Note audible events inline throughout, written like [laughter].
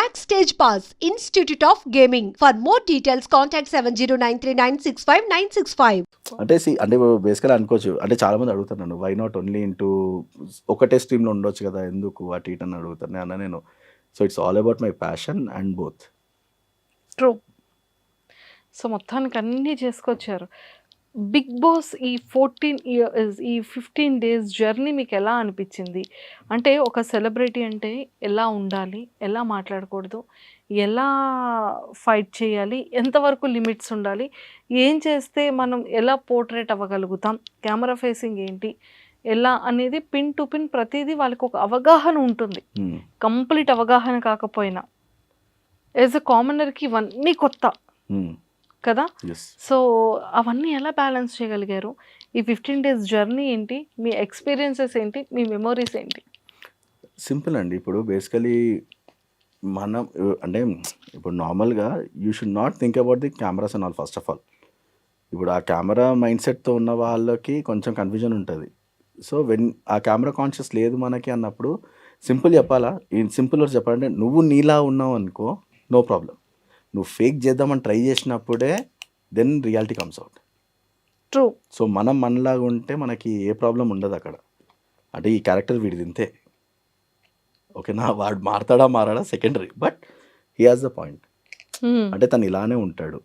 Backstage Pass, Institute of Gaming. For more details, contact 709396596. అంటే సి అంటే బేసికల్ అనుకోవచ్చు. అంటే చాలా మంది అడుగుతారు నన్ను వై నాట్ ఓన్లీ ఇంటూ ఒకటే స్ట్రీమ్లో ఉండొచ్చు కదా ఎందుకు అటు ఇటు అని అడుగుతారు. నేను అన్నా నేను so it's all about my passion and both true so మొత్తానికి అన్నీ చేసుకొచ్చారు. బిగ్ బాస్ ఈ ఫోర్టీన్ ఇయర్స్ ఈ ఫిఫ్టీన్ డేస్ జర్నీ మీకు ఎలా అనిపించింది? అంటే ఒక సెలబ్రిటీ అంటే ఎలా ఉండాలి? ఎలా మాట్లాడకూడదు? ఎలా ఫైట్ చేయాలి? ఎంతవరకు లిమిట్స్ ఉండాలి? ఏం చేస్తే మనం ఎలా పోర్ట్రేట్ అవ్వగలుగుతాం? కెమెరా ఫేసింగ్ ఏంటి? ఎలా అనేది పిన్ టు పిన్ ప్రతిదీ వాళ్ళకి ఒక అవగాహన ఉంటుంది. కంప్లీట్ అవగాహన కాకపోయినా. యాజ్ అ కామనర్కి ఇవన్నీ కొత్త. కదా? సో అవన్నీ ఎలా బ్యాలెన్స్ చేయగలిగారు? ఈ ఫిఫ్టీన్ డేస్ జర్నీ ఏంటి? మీ ఎక్స్పీరియన్సెస్ ఏంటి? మీ మెమొరీస్ ఏంటి? సింపుల్ అండి. ఇప్పుడు బేసికలీ మనం అంటే ఇప్పుడు నార్మల్గా you should not think about the cameras and all first of all. ఇప్పుడు ఆ కెమెరా మైండ్ సెట్తో ఉన్న వాళ్ళకి కొంచెం కన్ఫ్యూజన్ ఉంటుంది. సో వెన్ ఆ కెమెరా కాన్షియస్ లేదు మనకి అన్నప్పుడు సింపుల్ చెప్పాలా? ఈ సింపుల్ చెప్పాలంటే నువ్వు నీలా ఉన్నావు అనుకో నో ప్రాబ్లం నువ్వు ఫేక్ చేద్దామని ట్రై చేసినప్పుడే then reality comes out true so మనం మనలాగా ఉంటే మనకి ఏ ప్రాబ్లం ఉండదు అక్కడ. అంటే ఈ క్యారెక్టర్ వీడిది ఇంతే. ఓకేనా వాడు మారతాడా మారాడా? Secondary but he has the point అంటే తను ఇలానే ఉంటాడు.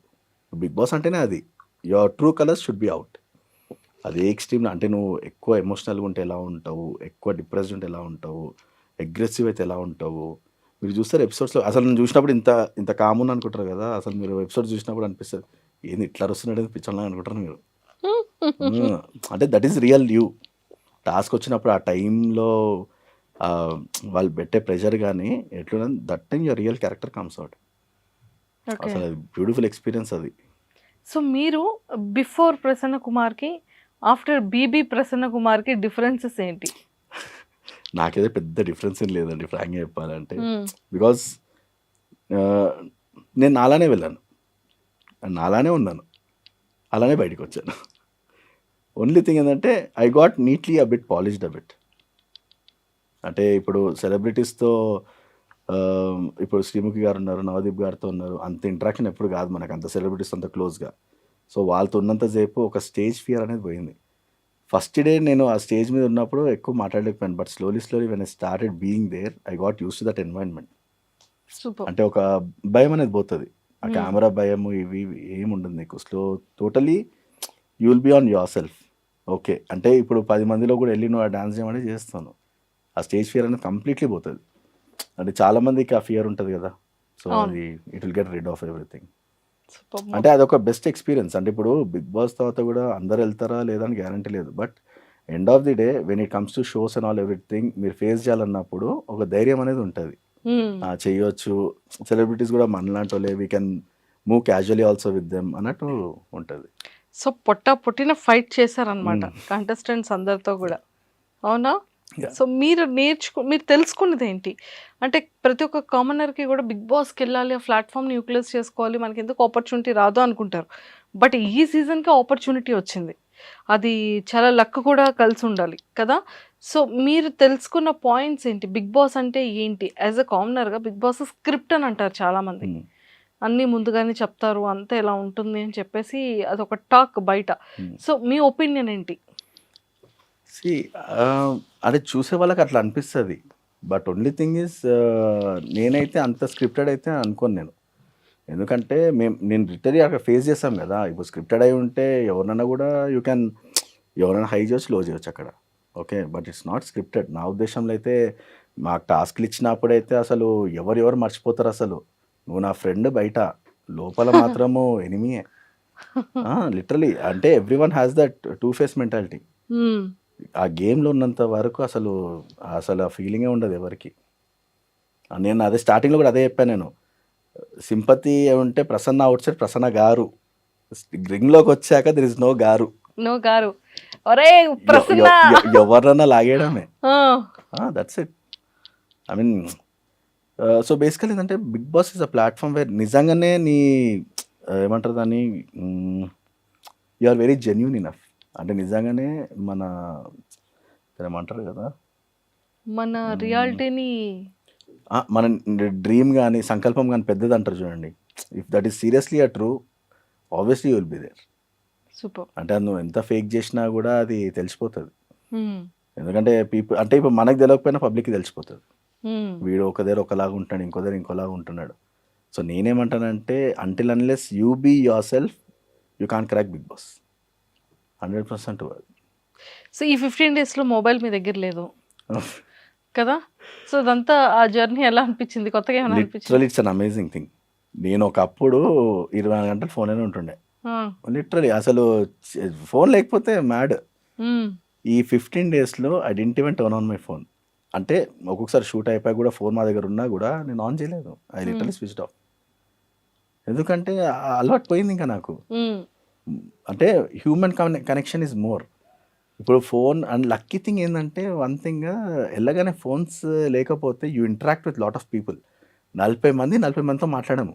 బిగ్ బాస్ అంటేనే అది. Your true colours should be out అది ఏ ఎక్స్ట్రీమ్లో అంటే నువ్వు ఎక్కువ ఎమోషనల్గా ఉంటే ఎలా ఉంటావు? ఎక్కువ డిప్రెస్డ్ ఉంటే ఎలా ఉంటావు? అగ్రెసివ్ అయితే ఎలా ఉంటావు? మీరు చూస్తారు ఎపిసోడ్స్లో అసలు నేను చూసినప్పుడు ఇంత ఇంత కామన్ అనుకుంటారు కదా. అసలు మీరు ఎపిసోడ్ చూసినప్పుడు అనిపిస్తుంది. ఏంది ఇట్లా వస్తున్నాడు పిచ్చర్లా అనుకుంటారు మీరు. [laughs] అంటే that is real you task వచ్చినప్పుడు ఆ టైంలో వాళ్ళు పెట్టే ప్రెషర్ కానీ ఎట్లా that time your real character comes out అసలు బ్యూటిఫుల్ ఎక్స్పీరియన్స్ అది. సో మీరు బిఫోర్ ప్రసన్న కుమార్కి ఆఫ్టర్ బీబీ ప్రసన్న కుమార్కి డిఫరెన్సెస్ ఏంటి? నాకైతే పెద్ద డిఫరెన్స్ ఏం లేదండి ఫ్రాంక్గా చెప్పాలంటే. బికాజ్ నేను నాలానే వెళ్ళాను. నాలానే ఉన్నాను. అలానే బయటకు వచ్చాను ఓన్లీ థింగ్ ఏంటంటే I got neatly a bit polished a bit అంటే ఇప్పుడు సెలబ్రిటీస్తో ఇప్పుడు శ్రీముఖి గారు ఉన్నారు నవదీప్ గారితో ఉన్నారు. అంత ఇంట్రాక్షన్ ఎప్పుడు కాదు మనకు. అంత సెలబ్రిటీస్ అంత క్లోజ్గా. సో వాళ్ళతో ఉన్నంతసేపు ఒక స్టేజ్ ఫియర్ అనేది పోయింది. ఫస్ట్ డే నేను ఆ స్టేజ్ మీద ఉన్నప్పుడు ఎక్కువ మాట్లాడలేకపోయాను but slowly slowly when I started being there I got use to that environment super. అంటే ఒక భయం అనేది పోతుంది. ఆ. కెమెరా భయము ఇవి ఏమి ఉండదు నీకు. Slow totally you will be on yourself okay అంటే ఇప్పుడు పది మందిలో కూడా వెళ్ళి నువ్వు ఆ డాన్స్ చేయమని చేస్తాను. ఆ స్టేజ్ ఫియర్ అనేది కంప్లీట్లీ పోతుంది. అంటే చాలా మందికి ఆ ఫియర్ ఉంటుంది కదా. So it will get rid of everything అంటే అదొక బెస్ట్ ఎక్స్పీరియన్స్. అంటే ఇప్పుడు బిగ్ బాస్ తర్వాత కూడా అందరు వెళ్తారా లేదా అని గ్యారంటీ లేదు. But end of the day when it comes to shows and all everything మీరు ఫేస్ చేయాలన్నప్పుడు ఒక ధైర్యం అనేది ఉంటుంది. ఆ, చేయొచ్చు. సెలబ్రిటీస్ కూడా మనలాంటి వాళ్ళే we can move casually also with them అన్నట్టు ఉంటుంది. సో పొట్ట పొట్టిన ఫైట్ చేశారనమాట. కంటెస్టెంట్స్ అందరితో కూడా. అవునా. సో మీరు నేర్చుకు మీరు తెలుసుకున్నది ఏంటి అంటే ప్రతి ఒక్క కామనర్కి కూడా బిగ్ బాస్కి వెళ్ళాలి ఆ ప్లాట్ఫామ్ని యూటిలైజ్ చేసుకోవాలి మనకి ఎందుకు ఆపర్చునిటీ రాదు అనుకుంటారు. బట్ ఈ సీజన్కి ఆపర్చునిటీ వచ్చింది. అది చాలా లక్ కూడా కలిసి ఉండాలి కదా? సో మీరు తెలుసుకున్న పాయింట్స్ ఏంటి? బిగ్ బాస్ అంటే ఏంటి? యాజ్ అ కామనర్గా బిగ్ బాస్ స్క్రిప్ట్ అని అంటారు చాలామంది. Hmm. అన్నీ ముందుగానే చెప్తారు అంతా ఎలా ఉంటుంది అని చెప్పేసి అదొక టాక్ బయట. Hmm. సో మీ ఒపీనియన్ ఏంటి? సి అంటే చూసే వాళ్ళకి అట్లా అనిపిస్తుంది. బట్ ఓన్లీ థింగ్ ఇస్ నేనైతే అంత స్క్రిప్టెడ్ అయితే అనుకోను నేను. ఎందుకంటే మేము నేను లిటరీ అక్కడ ఫేస్ చేస్తాం కదా. ఇప్పుడు స్క్రిప్టెడ్ అయి ఉంటే ఎవరినైనా కూడా యూ క్యాన్ ఎవరైనా హై చేయొచ్చు లో చేయొచ్చు అక్కడ. Okay but it's not scripted నా ఉద్దేశంలో అయితే మాకు టాస్క్లు ఇచ్చినప్పుడైతే అసలు ఎవరు ఎవరు మర్చిపోతారు అసలు. నువ్వు నా ఫ్రెండ్ బయట. లోపల [laughs] మాత్రము ఎనిమియే లిటరలీ అంటే everyone has that two face mentality. ఆ గేమ్లో ఉన్నంత వరకు అసలు అసలు ఆ ఫీలింగే ఉండదు ఎవరికి. నేను అదే స్టార్టింగ్లో కూడా అదే చెప్పాను నేను. సింపతి ఉంటే ప్రసన్న అవుట్ సైడ్ ప్రసన్న గారు. రింగ్లోకి వచ్చాక దిర్ ఇస్ నో గారు. నో గారు. ఒరే ప్రసన్న! ఎ- ఎ- ఎవరినన్నా లాగేయడమే. That's it I mean so basically ఏంటంటే Bigg Boss is a platform where నిజంగానే నీ ఏమంటారు దాన్ని? You are very genuine enough అంటే నిజంగానే మన ఏమంటారు కదా? మన రియాలిటీని మన డ్రీమ్ కానీ సంకల్పం కానీ పెద్దది అంటారు చూడండి if that is seriously a true obviously will be there super. అంటే నువ్వు ఎంత ఫేక్ చేసినా కూడా అది తెలిసిపోతుంది. ఎందుకంటే పీపుల్ అంటే ఇప్పుడు మనకు తెలియకపోయినా పబ్లిక్కి తెలిసిపోతుంది. వీడు ఒక దగ్గర ఒకలాగా ఉంటున్నాడు ఇంకో దగ్గర ఇంకోలాగా ఉంటున్నాడు. సో నేనేమంటానంటే until unless you be yourself you can't crack Bigg Boss hundred percent so ఈ ఫిఫ్టీన్ డేస్లో మొబైల్ మీ దగ్గర లేదు. కదా? సో అదంతా ఆ జర్నీ ఎలా అనిపించింది? కొత్తగా ఏమైనా లిటరల్ అనిపించింది ఇట్స్ అన్ అమేజింగ్ థింగ్ నేను ఒకప్పుడు ఇరవై నాలుగు గంటలు ఫోన్ ఉంటుండే. లిటరలీ అసలు ఫోన్ లేకపోతే మ్యాడ్ ఈ ఫిఫ్టీన్ డేస్లో I didn't even turn on my phone అంటే ఒక్కొక్కసారి షూట్ అయిపోయి కూడా ఫోన్ మా దగ్గర ఉన్నా కూడా నేను ఆన్ చేయలేదు. ఐ లిటరలీ స్విచ్ ఆఫ్ ఎందుకంటే అలవాటు పోయింది ఇంకా నాకు. అంటే హ్యూమన్ కనెక్షన్ ఇస్ మోర్ ఇప్పుడు ఫోన్ అండ్ లక్కీ థింగ్ ఏంటంటే వన్ థింగ్ వెళ్ళగానే ఫోన్స్ లేకపోతే you interact with lot of people నలభై మంది నలభై మందితో మాట్లాడము.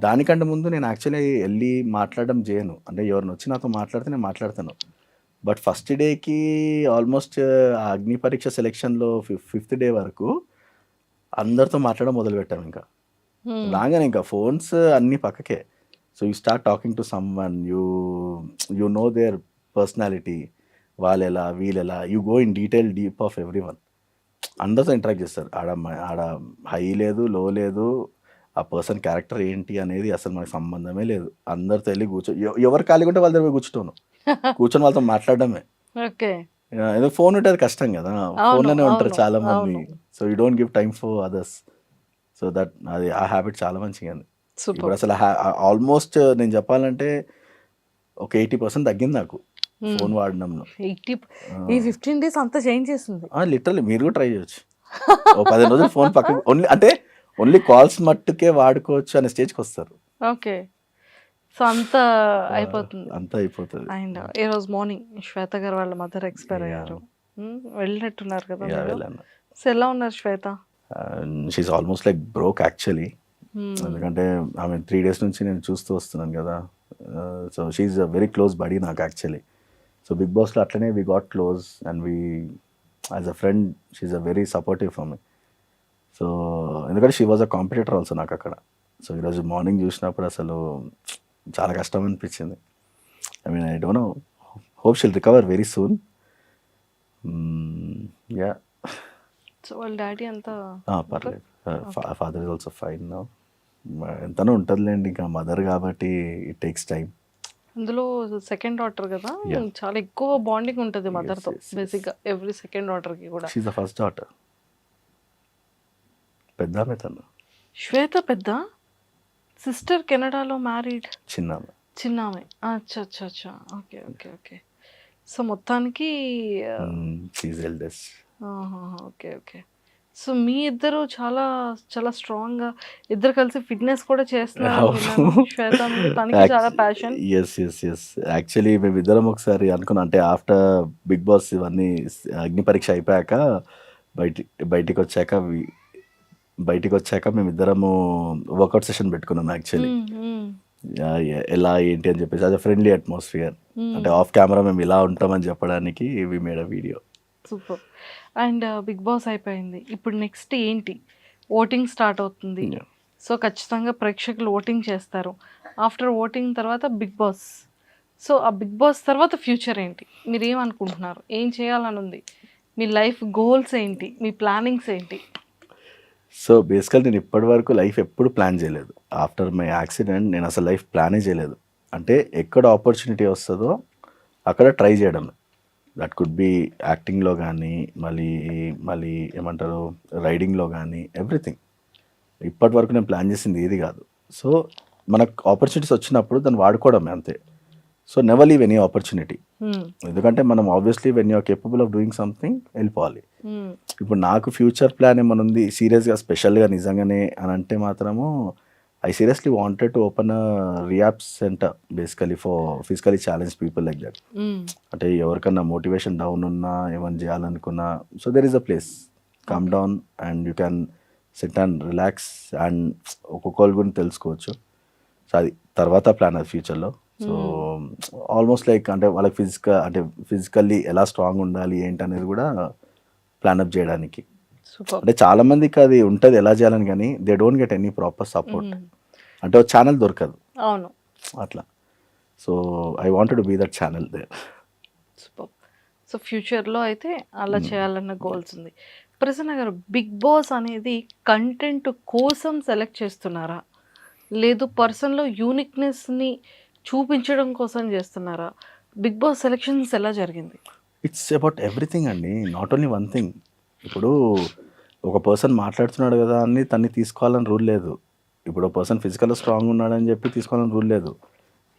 దానికంటే ముందు నేను యాక్చువల్లీ వెళ్ళి మాట్లాడడం చేయను. అంటే ఎవరిని వచ్చి నాతో మాట్లాడితే నేను మాట్లాడతాను. బట్ ఫస్ట్ డేకి ఆల్మోస్ట్ అగ్ని పరీక్ష సెలెక్షన్లో ఫిఫ్త్ డే వరకు అందరితో మాట్లాడడం మొదలు పెట్టాము ఇంకా రాగానే ఇంకా ఫోన్స్ అన్నీ పక్కకే. So you start talking to someone you you know their personality వాళ్ళు ఎలా వీళ్ళు ఎలా you go in detail deep of everyone అందరితో ఇంటరాక్ట్ చేస్తారు. ఆడ ఆడ హై లేదు లో లేదు ఆ పర్సన్ క్యారెక్టర్ ఏంటి అనేది అసలు మనకు సంబంధమే లేదు. అందరితో వెళ్ళి కూర్చో ఎవ- ఎవరు ఖాళీ ఉంటే వాళ్ళ దగ్గర కూర్చుంటాను. [laughs] కూర్చొని వాళ్ళతో మాట్లాడడమే. ఓకే. ఏదో ఫోన్ ఉంటే అది కష్టం కదా. ఫోన్లోనే ఉంటారు చాలా మంది. So you don't give time for others so that అది ఆ హ్యాబిట్ చాలా మంచిగా ఉంది. ఇప్పుడు అసలు ఆల్మోస్ట్ నేను చెప్పాలంటే ఒక ఎయిటీ పర్సెంట్ తగ్గింది నాకు ఫోన్ వాడడంలో ఎయిటీ ఈ ఫిఫ్టీన్ డేస్ అంతా చేంజ్ చేసింది లిటరల్లీ మీరు కూడా ట్రై చేయొచ్చు. ఓ పదిహేను రోజులు ఫోన్ పక్కన [laughs] ఓన్లీ అంటే ఓన్లీ కాల్స్ మట్టుకే వాడుకోవచ్చు అనే స్టేజ్కి వస్తారు. ఓకే. సో అంత అయిపోతుంది. అంతా అయిపోతుంది. అండ్ ఈ రోజు మార్నింగ్ శ్వేత గారు వాళ్ళ మదర్ ఎక్స్పైర్ అయ్యారు. Hmm, వెళ్ళినట్టున్నారు కదా సో ఎలా ఉన్నారు Shweta? She's almost like broke actually Hmm. ఎందుకంటే ఆమె త్రీ డేస్ నుంచి నేను చూస్తూ వస్తున్నాను కదా. So she's a very close buddy నాకు యాక్చువల్లీ సో బిగ్ బాస్లో అట్లనే we got close and we as a friend she's a very supportive for me so ఎందుకంటే she was a competitor also నాకు అక్కడ. సో ఈరోజు మార్నింగ్ చూసినప్పుడు అసలు చాలా కష్టం అనిపించింది. I mean I don't know hope she'll recover very soon yeah so వాళ్ళ డాడీ అంతా పర్లేదు. ఫాదర్ ఇస్ ఆల్సో ఫైన్ నో ఎంతనో ఉంటుందిలేండి ఇంకా మదర్ కాబట్టి ఇట్ టేక్స్ టైం అందులో సెకండ్ డాటర్ కదా. చాలా ఎక్కువ బాండింగ్ ఉంటుంది మదర్తో yes, yes. బేసిక్గా ఎవ్రీ సెకండ్ డాటర్కి కూడా. షీఈ్ ద ఫస్ట్ డాటర్ పెద్ద తను. శ్వేత పెద్ద? సిస్టర్ కెనడాలో మ్యారీడ్ చిన్న ఆమె చిన్న ఆమె అచ్చా అచ్చా అచ్చా. Okay okay okay. సో మొత్తానికి ఎల్డెస్ట్ ఓకే ఓకే. సో మీ ఇద్దరు చాలా చాలా స్ట్రాంగ్గా ఇద్దరు కలిసి ఫిట్నెస్ కూడా చేస్తున్నారు విన్నాను. శ్వేత తనకి చాలా passion yes yes yes actually మేమిద్దరం ఒకసారి అనుకున్నాం. అంటే ఆఫ్టర్ బిగ్ బాస్ ఇవన్నీ అగ్ని పరీక్ష అయిపోయాక బయటి బయటికి వచ్చాక బయటికి వచ్చాక మేమిద్దరము వర్కౌట్ సెషన్ పెట్టుకున్నాం యాక్చువల్లీ ఎలా ఏంటి అని చెప్పేసి అది ఫ్రెండ్లీ అట్మాస్ఫియర్ అంటే ఆఫ్ కెమెరా మేము ఇలా ఉంటామని చెప్పడానికి we made a video super and Bigg Boss అయిపోయింది. ఇప్పుడు నెక్స్ట్ ఏంటి? ఓటింగ్ స్టార్ట్ అవుతుంది. సో ఖచ్చితంగా ప్రేక్షకులు ఓటింగ్ చేస్తారు. ఆఫ్టర్ ఓటింగ్ తర్వాత బిగ్ బాస్ సో ఆ బిగ్ బాస్ తర్వాత ఫ్యూచర్ ఏంటి? మీరు ఏమనుకుంటున్నారు ఏం చేయాలని ఉంది మీ లైఫ్ గోల్స్ ఏంటి? మీ ప్లానింగ్స్ ఏంటి? సో బేసికల్ నేను ఇప్పటి వరకు లైఫ్ ఎప్పుడు ప్లాన్ చేయలేదు. ఆఫ్టర్ మై యాక్సిడెంట్ నేను అసలు లైఫ్ ప్లానే చేయలేదు. అంటే ఎక్కడ ఆపర్చునిటీ వస్తుందో అక్కడ ట్రై చేయడం. దట్ కుడ్ బి యాక్టింగ్లో కానీ మళ్ళీ మళ్ళీ ఏమంటారు రైడింగ్లో కానీ ఎవ్రీథింగ్. ఇప్పటి వరకు నేను ప్లాన్ చేసింది ఏది కాదు. సో మనకు ఆపర్చునిటీస్ వచ్చినప్పుడు దాన్ని వాడుకోవడమే అంతే. So never leave any opportunity. ఎందుకంటే మనం obviously when you're capable of doing something వెళ్ళిపోవాలి. ఇప్పుడు నాకు ఫ్యూచర్ ప్లాన్ ఏమైనా ఉంది సీరియస్గా స్పెషల్గా నిజంగానే అని అంటే మాత్రము I seriously wanted to open rehab centre basically for physically challenge people like that Hmm. అంటే ఎవరికన్నా మోటివేషన్ డౌన్ ఉన్నా ఏమైనా చేయాలనుకున్నా so there is a place come down and you can sit and relax and ఒక్కొక్కరి గురించి తెలుసుకోవచ్చు. So అది తర్వాత ప్లాన్ అది ఫ్యూచర్లో సో ఆల్మోస్ట్ లైక్ అంటే వాళ్ళకి ఫిజికల్ అంటే ఫిజికల్లీ ఎలా స్ట్రాంగ్ ఉండాలి ఏంటి అనేది కూడా ప్లాన్ అప్ చేయడానికి. అంటే చాలా మందికి అది ఉంటుంది ఎలా చేయాలని కానీ they don't get any proper support అంటే ఒక ఛానల్ దొరకదు. అవును. అట్లా. So I wanted to be that channel they super. So ఫ్యూచర్లో అయితే అలా చేయాలన్న గోల్స్ ఉంది. ప్రసన్న గారు బిగ్ బాస్ అనేది కంటెంట్ కోసం సెలెక్ట్ చేస్తున్నారా? లేదు పర్సన్లో యూనిక్నెస్ని చూపించడం కోసం చేస్తున్నారా? బిగ్ బాస్ సెలెక్షన్స్ ఎలా జరిగింది? ఇట్స్ అబౌట్ ఎవ్రీథింగ్ అండి. నాట్ ఓన్లీ వన్ థింగ్ ఇప్పుడు ఒక పర్సన్ మాట్లాడుతున్నాడు కదా అని తన్ని తీసుకోవాలని రూల్ లేదు. ఇప్పుడు ఒక పర్సన్ ఫిజికల్ స్ట్రాంగ్ ఉన్నాడని చెప్పి తీసుకోవాలని రూల్ లేదు.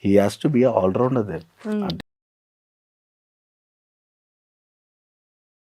He has to be all rounder they Hmm. అంటే